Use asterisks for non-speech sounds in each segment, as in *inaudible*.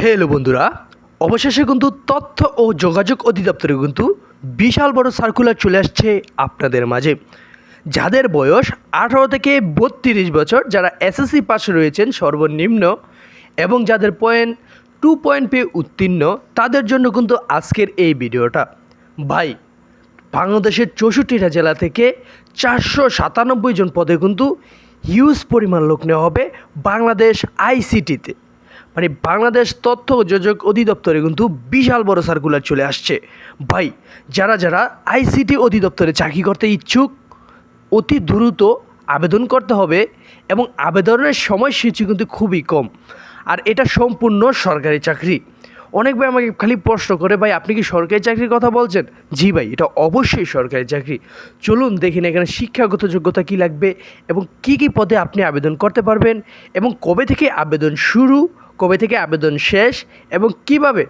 Hello বন্ধুরা, অবশেষে কিন্তু তথ্য ও যোগাযোগ অধিদপ্তরে কিন্তু বিশাল বড় সার্কুলার চলে আসছে আপনাদের মাঝে। যাদের বয়স আঠারো থেকে বত্রিশ বছর, যারা এসএসসি পাশে রয়েছেন সর্বনিম্ন এবং যাদের পয়েন্ট টু পয়েন্ট পেয়ে উত্তীর্ণ, তাদের জন্য কিন্তু আজকের এই ভিডিওটা। ভাই, বাংলাদেশের চৌষট্টিটা জেলা থেকে চারশো সাতানব্বই জন পদে কিন্তু হিউজ পরিমাণ লোক নেওয়া হবে বাংলাদেশ আইসিটিতে মানে বাংলাদেশ তথ্য যোগাযোগ অধিদপ্তরে কিন্তু বিশাল বড় সার্কুলার চলে আসছে। ভাই, যারা যারা আইসিটি অধিদপ্তরে চাকরি করতে ইচ্ছুক, অতি দ্রুত আবেদন করতে হবে এবং আবেদনের সময়সূচি কিন্তু খুবই কম। আর এটা সম্পূর্ণ সরকারি চাকরি। অনেক ভাই আমাকে খালি প্রশ্ন করে, ভাই, আপনি কি সরকারি চাকরির কথা বলছেন? জি ভাই, এটা অবশ্যই সরকারি চাকরি। চলুন দেখি না এখানে শিক্ষাগত যোগ্যতা কী লাগবে এবং কি কি পদে আপনি আবেদন করতে পারবেন এবং কবে থেকে আবেদন শুরু কবে থেকে আবেদন শেষ এবং কীভাবে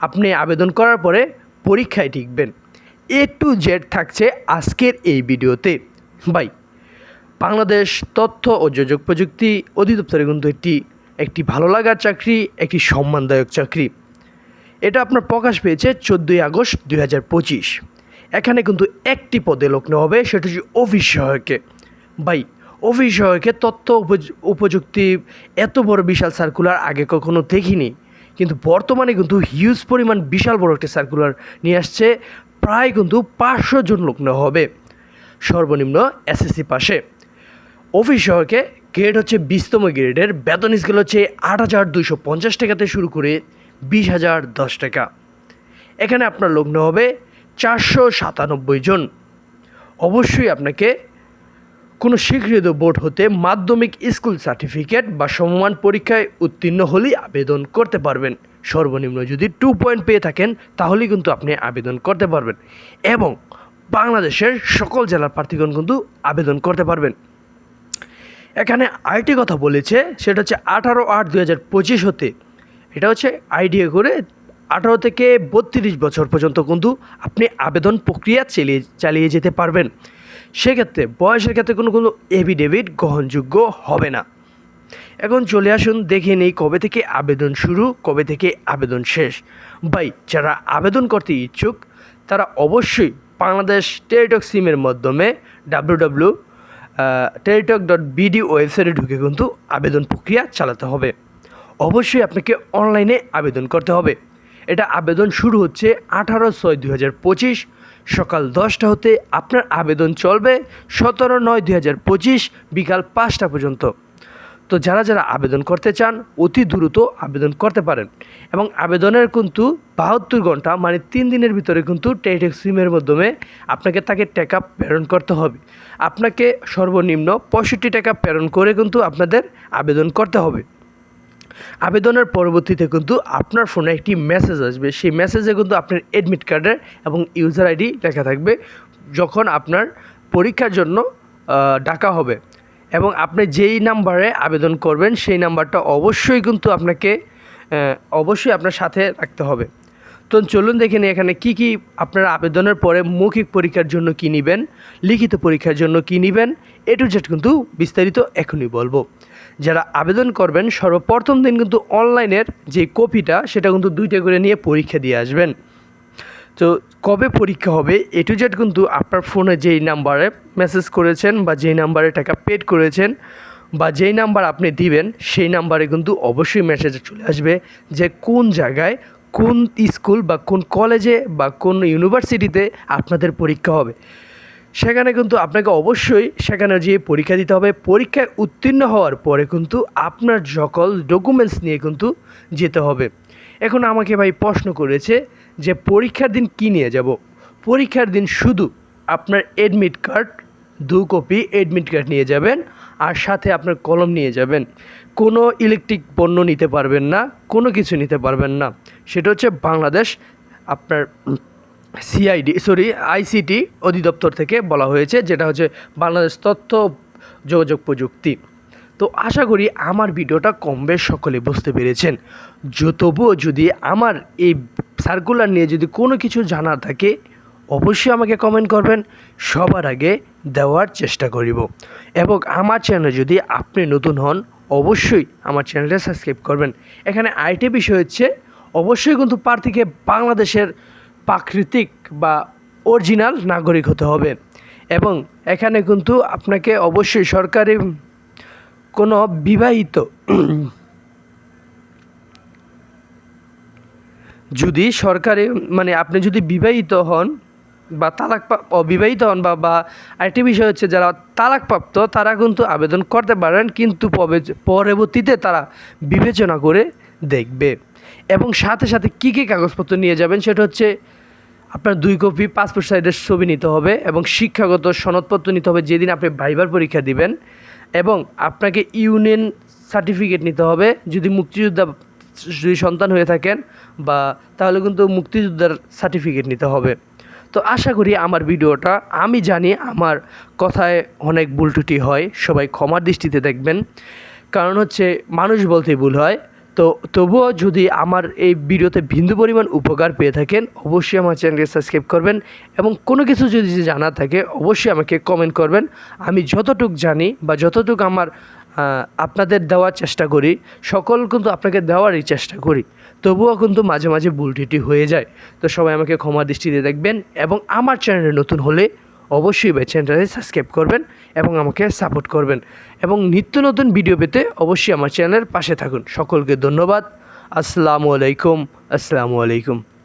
আপনি আবেদন করার পরে পরীক্ষায় টিকবেন? এ টু জেড থাকছে আজকের এই ভিডিওতে। বাই। বাংলাদেশ তথ্য ও যোগাযোগ প্রযুক্তি অধিদপ্তরে কিন্তু একটি একটি ভালো লাগার চাকরি, একটি সম্মানদায়ক চাকরি। এটা আপনার প্রকাশ পেয়েছে চোদ্দোই আগস্ট দুই হাজার পঁচিশ। এখানে কিন্তু একটি পদে নেওয়া হবে, সেটা হচ্ছে অফিস সহায়কে। ভাই অফিস সহায়কে তথ্য উপয- উপযুক্তি এত বড় বিশাল সার্কুলার আগে কখনো দেখিনি। কিন্তু বর্তমানে কিন্তু হিউজ পরিমাণ বিশাল বড় একটা সার্কুলার নিয়ে আসছে, প্রায় কিন্তু পাঁচশো জন লোক নেওয়া হবে। সর্বনিম্ন এসএসসি পাশে। অফিস সহকে গ্রেড হচ্ছে বিশতম গ্রেডের, বেতন স্কেল হচ্ছে আট হাজার দুইশো পঞ্চাশ টাকাতে শুরু করে বিশ হাজার দশ টাকা। এখানে আপনার লগ্ন হবে চারশো সাতানব্বই জন। অবশ্যই আপনাকে কোনো স্বীকৃত বোর্ড হতে মাধ্যমিক স্কুল সার্টিফিকেট বা সমমান পরীক্ষায় উত্তীর্ণ হলেই আবেদন করতে পারবেন। সর্বনিম্ন যদি টু পয়েন্ট পেয়ে থাকেন, তাহলেই কিন্তু আপনি আবেদন করতে পারবেন এবং বাংলাদেশের সকল জেলার প্রার্থীগণ কিন্তু আবেদন করতে পারবেন। এখানে আইটি কথা বলেছে, সেটা হচ্ছে আঠারো আট দুই হাজার পঁচিশ হতে। এটা হচ্ছে আইডিয়া করে আঠারো থেকে বত্রিশ বছর পর্যন্ত কিন্তু আপনি আবেদন প্রক্রিয়া চালিয়ে চালিয়ে যেতে পারবেন। সেক্ষেত্রে বয়সের ক্ষেত্রে কোনো কোনো এভিডেভিট গ্রহণযোগ্য হবে না। এখন চলে আসুন, দেখে নেই কবে থেকে আবেদন শুরু, কবে থেকে আবেদন শেষ। বাই যারা আবেদন করতে ইচ্ছুক, তারা অবশ্যই বাংলাদেশ টেরিটক সিমের মাধ্যমে W W Teletalk dot BD ওয়েবসাইটে ঢুকে কিন্তু আবেদন প্রক্রিয়া চালাতে হবে। অবশ্যই আপনাকে অনলাইনে আবেদন করতে হবে। এটা আবেদন শুরু হচ্ছে আঠারো ছয় দু হাজার পঁচিশ সকাল দশটা হতে আপনার আবেদন চলবে সতেরো নয় দুই হাজার পঁচিশ বিকাল পাঁচটা পর্যন্ত। তো যারা যারা আবেদন করতে চান, অতি দ্রুত আবেদন করতে পারেন। এবং আবেদনের কিন্তু বাহাত্তর ঘণ্টা মানে তিন দিনের ভিতরে কিন্তু টেটেক সিমের মাধ্যমে আপনাকে তাকে টাকা প্রেরণ করতে হবে। আপনাকে সর্বনিম্ন পঁয়ষট্টি টাকা প্রেরণ করে কিন্তু আপনাদের আবেদন করতে হবে। আবেদনের পরবর্তীতে কিন্তু আপনার ফোনে একটি মেসেজ আসবে। সেই মেসেজে কিন্তু আপনার অ্যাডমিট কার্ডের এবং ইউজার আইডি লেখা থাকবে। যখন আপনার পরীক্ষার জন্য ডাকা হবে এবং আপনি যেই নাম্বারে আবেদন করবেন, সেই নাম্বারটা অবশ্যই কিন্তু আপনাকে অবশ্যই আপনার সাথে রাখতে হবে। তো চলুন দেখে এখানে কি কি আপনারা আবেদনের পরে মৌখিক পরীক্ষার জন্য কী নেবেন, লিখিত পরীক্ষার জন্য কী নেবেন, এ টু জেড কিন্তু বিস্তারিত এখনই বলব। যারা আবেদন করবেন, সর্বপ্রথম দিন কিন্তু অনলাইনের যে কপিটা, সেটা কিন্তু দুইটা করে নিয়ে পরীক্ষা দিয়ে আসবেন। তো কবে পরীক্ষা হবে, এ টু জেড কিন্তু আপনার ফোনে যেই নাম্বারে মেসেজ করেছেন বা যেই নাম্বারে টাকা পেড করেছেন বা যেই নাম্বার আপনি দিবেন, সেই নাম্বারে কিন্তু অবশ্যই মেসেজ চলে আসবে যে কোন জায়গায় কোন স্কুল বা কোন কলেজে বা কোন ইউনিভার্সিটিতে আপনাদের পরীক্ষা হবে? সেখানে কিন্তু আপনাকে অবশ্যই সেখানে যেয়ে পরীক্ষা দিতে হবে। পরীক্ষায় উত্তীর্ণ হওয়ার পরে কিন্তু আপনার সকল ডকুমেন্টস নিয়ে কিন্তু যেতে হবে। এখন আমাকে ভাই প্রশ্ন করেছে যে পরীক্ষার দিন কী নিয়ে যাব? পরীক্ষার দিন শুধু আপনার এডমিট কার্ড দু কপি এডমিট কার্ড নিয়ে যাবেন আর সাথে আপনার কলম নিয়ে যাবেন। কোনো ইলেকট্রিক পণ্য নিতে পারবেন না, কোনো কিছু নিতে পারবেন না। সেটা হচ্ছে বাংলাদেশ আপনার সিআইডি সরি আইসিটি অধিদপ্তর থেকে বলা হয়েছে, যেটা হচ্ছে বাংলাদেশ তথ্য যোগাযোগ প্রযুক্তি। তো আশা করি আমার ভিডিওটা কম বেশ সকলে বুঝতে পেরেছেন। তবুও যদি আমার এই সার্কুলার নিয়ে যদি কোনো কিছু জানার থাকে অবশ্যই আমাকে কমেন্ট করবেন। সবার আগে দেওয়ার চেষ্টা করিব। এবং আমার চ্যানেলে যদি আপনি নতুন হন, অবশ্যই আমার চ্যানেলটা সাবস্ক্রাইব করবেন। এখানে আরেকটি বিষয় হচ্ছে, অবশ্যই কিন্তু প্রার্থীকে বাংলাদেশের প্রাকৃতিক বা অরিজিনাল নাগরিক হতে হবে। এবং এখানে কিন্তু আপনাকে অবশ্যই সরকারি কোনো বিবাহিত *clears throat* যদি সরকারি মানে আপনি যদি বিবাহিত হন বা তালাক অবিবাহিত হন বা বা আরেকটি বিষয় হচ্ছে যারা তালাকপ্রাপ্ত, তারা কিন্তু আবেদন করতে পারেন, কিন্তু পরবর্তীতে তারা বিবেচনা করে দেখবে। এবং সাথে সাথে কী কী কাগজপত্র নিয়ে যাবেন, সেটা হচ্ছে আপনার দুই কপি পাসপোর্ট সাইজের ছবি নিতে হবে এবং শিক্ষাগত সনদপত্র নিতে হবে যেদিন আপনি ভাইবার পরীক্ষা দিবেন এবং আপনাকে ইউনিয়ন সার্টিফিকেট নিতে হবে। যদি মুক্তিযোদ্ধা যদি সন্তান হয়ে থাকেন বা তাহলে কিন্তু মুক্তিযোদ্ধার সার্টিফিকেট নিতে হবে। তো আশা করি আমার ভিডিওটা, আমি জানি আমার কথায় অনেক ভুল ত্রুটি হয়, সবাই ক্ষমার দৃষ্টিতে দেখবেন। কারণ হচ্ছে মানুষ বলতে ভুল হয়, তো তবুও যদি আমার এই ভিডিওতে বিন্দু পরিমাণ উপকার পেয়ে থাকেন, অবশ্যই আমার চ্যানেলকে সাবস্ক্রাইব করবেন এবং কোনো কিছু যদি জানা থাকে, অবশ্যই আমাকে কমেন্ট করবেন। আমি যতটুক জানি বা যতটুক আমার আপনাদের দেওয়ার চেষ্টা করি। সকল কিন্তু আপনাকে দেওয়ারই চেষ্টা করি। তবুও কিন্তু মাঝে মাঝে ভুল ত্রুটি হয়ে যায়। তো সবাই আমাকে ক্ষমা দৃষ্টিতে দেখবেন এবং আমার চ্যানেলে নতুন হলে অবশ্যই ভাই চ্যানেলটাকে সাবস্ক্রাইব করবেন এবং আমাকে সাপোর্ট করবেন। এবং নিত্য নতুন ভিডিও পেতে অবশ্যই আমার চ্যানেলের পাশে থাকুন। সকলকে ধন্যবাদ। আসসালামু আলাইকুম। আসসালামু আলাইকুম।